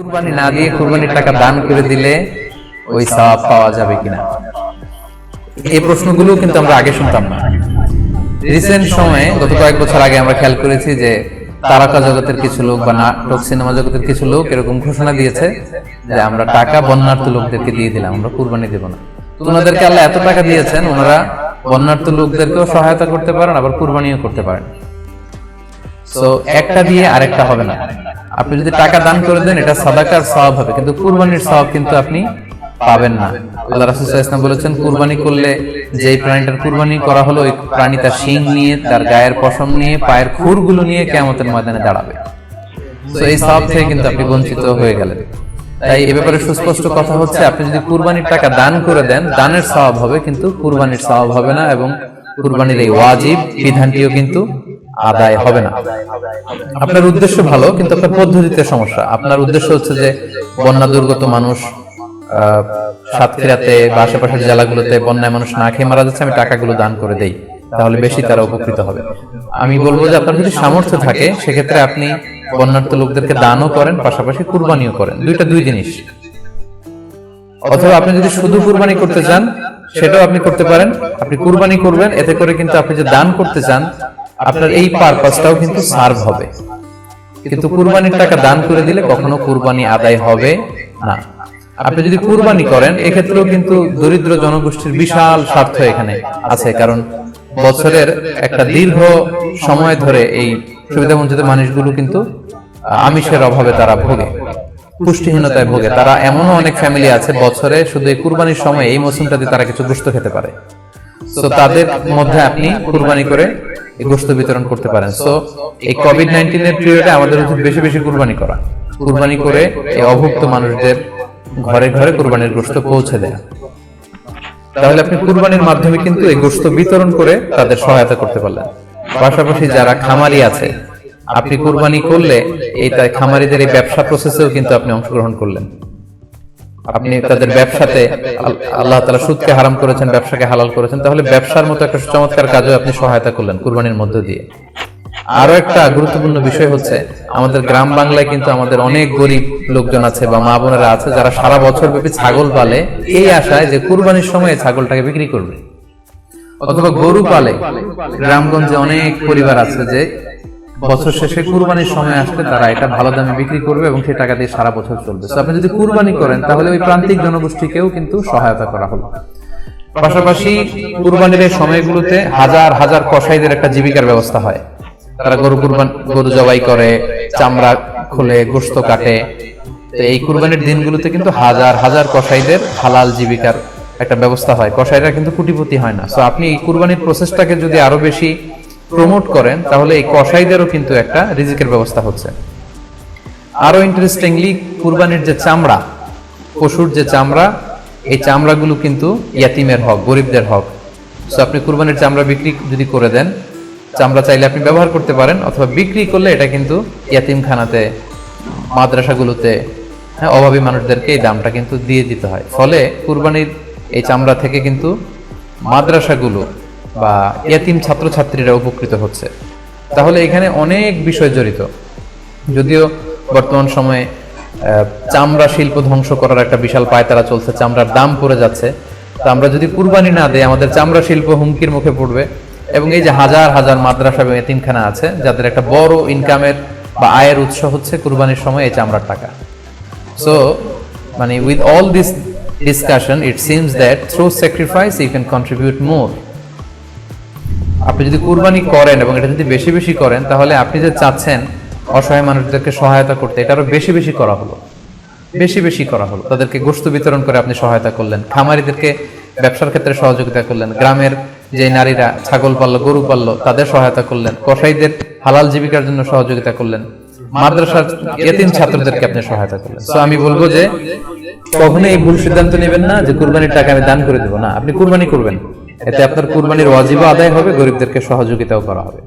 কুরবানি না দিয়ে কুরবানির টাকা দান করে দিলে ওই সওয়াব পাওয়া যাবে কিনা? এই প্রশ্নগুলো কিন্তু আমরা আগে শুনতাম না। রিসেন্ট সময়ে, গত কয়েক বছর আগে আমরা খেয়াল করেছি যে তারকা জগতের কিছু লোক বা নাটক সিনেমা জগতের কিছু লোক এরকম ঘোষণা দিয়েছে যে আমরা টাকা বন্যার্থ লোকদেরকে দিয়ে দিলাম, আমরা কুরবানি দেব না। ওনাদেরকে আল্লাহ এত টাকা দিয়েছেন, ওনারা বন্যার্থ লোকদেরকেও সহায়তা করতে পারেন, আবার কুরবানিও করতে পারেন। তো একটা দিয়ে আরেকটা হবে না। আপনি যদি টাকা দান করে দেন, এটা সাদাকার সওয়াব হবে। কিন্তু কুরবানির সওয়াব কিন্তু আপনি পাবেন না। আল্লাহ রাসূল ওয়াসাল্লাম বলেছেন, কুরবানি করলে যেই প্রাণীটার কুরবানি করা হলো, ওই প্রাণী তার শিং নিয়ে, তার গায়ের পশম নিয়ে, পায়ের খুরগুলো নিয়ে কিয়ামতের ময়দানে দাঁড়াবে। তো এই সওয়াব থেকে কিন্তু আপনি বঞ্চিত হয়ে গেলেন। তাই এ ব্যাপারে সুস্পষ্ট কথা হচ্ছে, আপনি যদি কুরবানির টাকা দান করে দেন, দানের সওয়াব হবে, কিন্তু কুরবানির সওয়াব হবে না এবং কুরবানির এই ওয়াজিব, বিধানটিও কিন্তু আদায় হবে না। আপনার উদ্দেশ্য ভালো, কিন্তু আপনার পদ্ধতিতে সমস্যা। আপনার উদ্দেশ্য হচ্ছে যে বন্যা দুর্গত মানুষ সাতক্ষীরাতে বা আশেপাশের জেলাগুলোতে বন্যায় মানুষ না খেয়ে মারা যাচ্ছে, আমি টাকাগুলো দান করে দেই। তাহলে বেশি তারা উপকৃত হবে। আমি বলব যে আপনার যদি সামর্থ্য থাকে, সেক্ষেত্রে আপনি বন্যার্থ লোকদেরকে দানও করেন, পাশাপাশি কুরবানিও করেন। দুইটা দুই জিনিস। অথবা আপনি যদি শুধু কুরবানি করতে চান, সেটাও আপনি করতে পারেন। আপনি কুরবানি করবেন, এতে করে কিন্তু আপনি যে দান করতে চান আপনার এই পারপাসটাও কিন্তু সার্ভ হবে। কিন্তু কুরবানির টাকা দান করে দিলে কখনো কুরবানি আদায় হবে না। আপনি যদি কুরবানি করেন, এক্ষেত্রেও কিন্তু দরিদ্র জনগোষ্ঠীর বিশাল স্বার্থ এখানে আছে। কারণ বছরের একটা দীর্ঘ সময় ধরে এই সুবিধাবঞ্চিত মানুষগুলো কিন্তু আমিষের অভাবে তারা ভোগে, পুষ্টিহীনতায় ভোগে। তারা এমনও অনেক ফ্যামিলি আছে, বছরে শুধু এই কুরবানির সময় এই মৌসুমটাতে তারা কিছু গোস্ত খেতে পারে। তো তাদের মধ্যে আপনি কুরবানি করে গোস্ত বিতরণ করতে পারেন। সো এই কোভিড নাইন্টিন এর পিরিয়ডে আমাদের উচিত বেশি বেশি কুরবানি করা। কুরবানি করে এই অভুক্ত মানুষদের ঘরে ঘরে কুরবানির গোস্ত পৌঁছে দেয়া তাহলে আপনি কুরবানির মাধ্যমে কিন্তু এই গোস্ত বিতরণ করে তাদের সহায়তা করতে পারলেন। পাশাপাশি যারা খামারি আছে, আপনি কুরবানি করলে এই তাই খামারিদের এই ব্যবসা প্রসেসেও কিন্তু আপনি অংশগ্রহণ করলেন। আপনি তাদের ব্যবসাতে আল্লাহ তালা সুদকে হারাম করেছেন ব্যবসাকে হালাল করেছেন। তাহলে ব্যবসার মতো একটা চমৎকার কাজে আপনি সহায়তা করলেন কুরবানির মধ্য দিয়ে। আরও একটা গুরুত্বপূর্ণ বিষয় হচ্ছে আমাদের গ্রাম বাংলায় কিন্তু আমাদের অনেক গরিব লোকজন আছে বা মা বোনেরা আছে যারা সারা বছর ব্যাপী ছাগল পালে এই আশায় যে কুরবানির সময় ছাগলটাকে বিক্রি করবে। অথবা গরু পালে গ্রামগঞ্জে অনেক পরিবার আছে যে বছর শেষে কুরবানির সময় আসলে তারা এটা ভালো দামে বিক্রি করবে এবং সেই টাকা দিয়ে সারা বছর চলবে। আপনি যদি কুরবানি করেন তাহলে ওই প্রান্তিক জনগোষ্ঠীকেও কিন্তু সহায়তা করা হলো। পাশাপাশি কুরবানির এই সময়গুলোতে হাজার হাজার কসাইদের একটা জীবিকার ব্যবস্থা হয়। তারা গরু কুরবান গরু জবাই করে চামড়া খুলে গোস্ত কাটে। তো এই কুরবানির দিনগুলোতে কিন্তু হাজার হাজার কসাইদের হালাল জীবিকার একটা ব্যবস্থা হয়। কসাইরা কিন্তু কোটিপতি হয় না। সো আপনি এই কুরবানির প্রসেসটাকে যদি আরও বেশি প্রমোট করেন, তাহলে এই কসাইদেরও কিন্তু একটা রিজিকের ব্যবস্থা হচ্ছে। আরও ইন্টারেস্টিংলি কুরবানির যে চামড়া, পশুর যে চামড়া, এই চামড়াগুলো কিন্তু ইয়াতিমের হক, গরিবদের হক। সো আপনি কুরবানির চামড়া বিক্রি যদি করে দেন, চামড়া চাইলে আপনি ব্যবহার করতে পারেন, অথবা বিক্রি করলে এটা কিন্তু ইয়াতিমখানাতে, মাদ্রাসাগুলোতে হ্যাঁ অভাবী মানুষদেরকে এই দামটা কিন্তু দিয়ে দিতে হয়। ফলে কুরবানির এই চামড়া থেকে কিন্তু মাদ্রাসাগুলো বা ইয়াতিম ছাত্রছাত্রীরা উপকৃত হচ্ছে। তাহলে এখানে অনেক বিষয় জড়িত। যদিও বর্তমান সময়ে চামড়া শিল্প ধ্বংস করার একটা বিশাল পায়তারা চলছে, চামড়ার দাম পড়ে যাচ্ছে। তো আমরা যদি কুরবানি না দেয় আমাদের চামড়া শিল্প হুমকির মুখে পড়বে। এবং এই যে হাজার হাজার মাদ্রাসা এবং এতিমখানা আছে, যাদের একটা বড় ইনকামের বা আয়ের উৎস হচ্ছে কুরবানির সময় এই চামড়ার টাকা। সো মানে with all this discussion it seems that through sacrifice you can contribute more আপনি যদি কুরবানি করেন এবং এটা যদি বেশি বেশি করেন, তাহলে আপনি যে চাচ্ছেন অসহায় মানুষদেরকে সহায়তা করতে, এটা আরও বেশি বেশি করা হলো। বেশি বেশি করা হলো। তাদেরকে গোস্ত বিতরণ করে আপনি সহায়তা করলেন, খামারিদেরকে ব্যবসার ক্ষেত্রে সহযোগিতা করলেন, গ্রামের যে নারীরা, ছাগল পাললো, গরু পাললো, তাদের সহায়তা করলেন, কসাইদের হালাল জীবিকার জন্য সহযোগিতা করলেন, মাদ্রাসার এতিম ছাত্রদেরকে আপনি সহায়তা করলেন। তো আমি বলব যে কখনো এই ভুল সিদ্ধান্ত নেবেন না যে কুরবানির টাকা আমি দান করে দেবো। না, আপনি কুরবানি করবেন। এতে আপনার কুরবানির ওয়াজিবও আদায় হবে গরিবদেরকে সহযোগিতাও করা হবে।